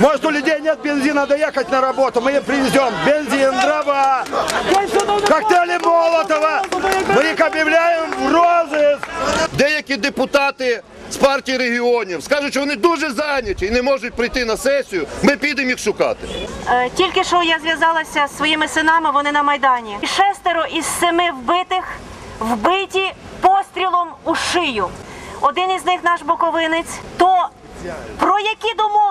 Может, у людей нет бензина, доехать на работу, мы им привезем бензин, дрова, коктейли Молотова. Мы их объявляем в розыск. Деякі депутати з партії регіонів скажуть, що вони дуже зайняті і не можуть прийти на сесію. Ми підемо їх шукати. Е, Тільки що я зв'язалася зі своїми синами, вони на Майдані. Шестеро із семи вбитих вбиті пострілом у шию. Один із них наш боковинець. То про які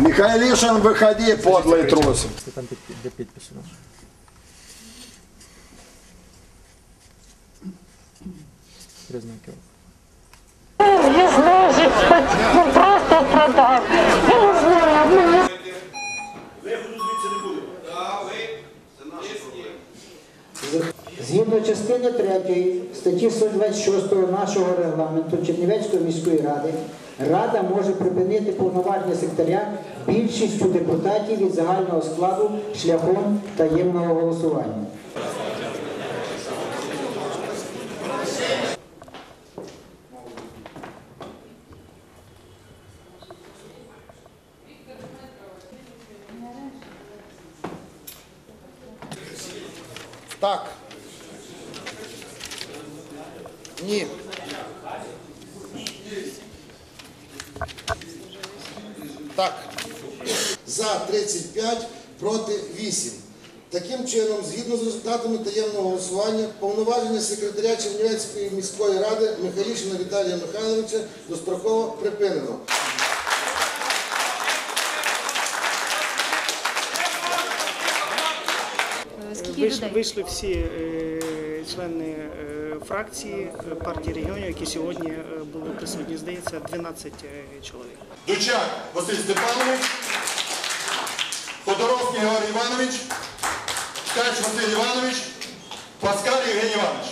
Михайлишин, выходи, подлый трус. Я знаю, что ну, просто продав. Я не знаю, мене... Виходу звідси не буде. Так, ви, це наше Згідно частини 3 статті 126 нашого регламенту Чернівецької міської ради, Рада може припинити повноваження секретаря більшістю депутатів від загального складу шляхом таємного голосування. Так. Ні. Так. За 35, проти 8. Таким чином, згідно з результатами таємного голосування, повноваження секретаря Чернівецької міської ради Михайлішина Віталія Михайловича достроково припинено. Вийшли, всі е, члени е, фракції е, партії регіонів, які сьогодні е, були присутні. Здається, 12 е, чоловік. Дучак Василь Степанович, Подоровський Георгій Іванович, Ткач Василь Іванович, Паскаль Євгеній Іванович.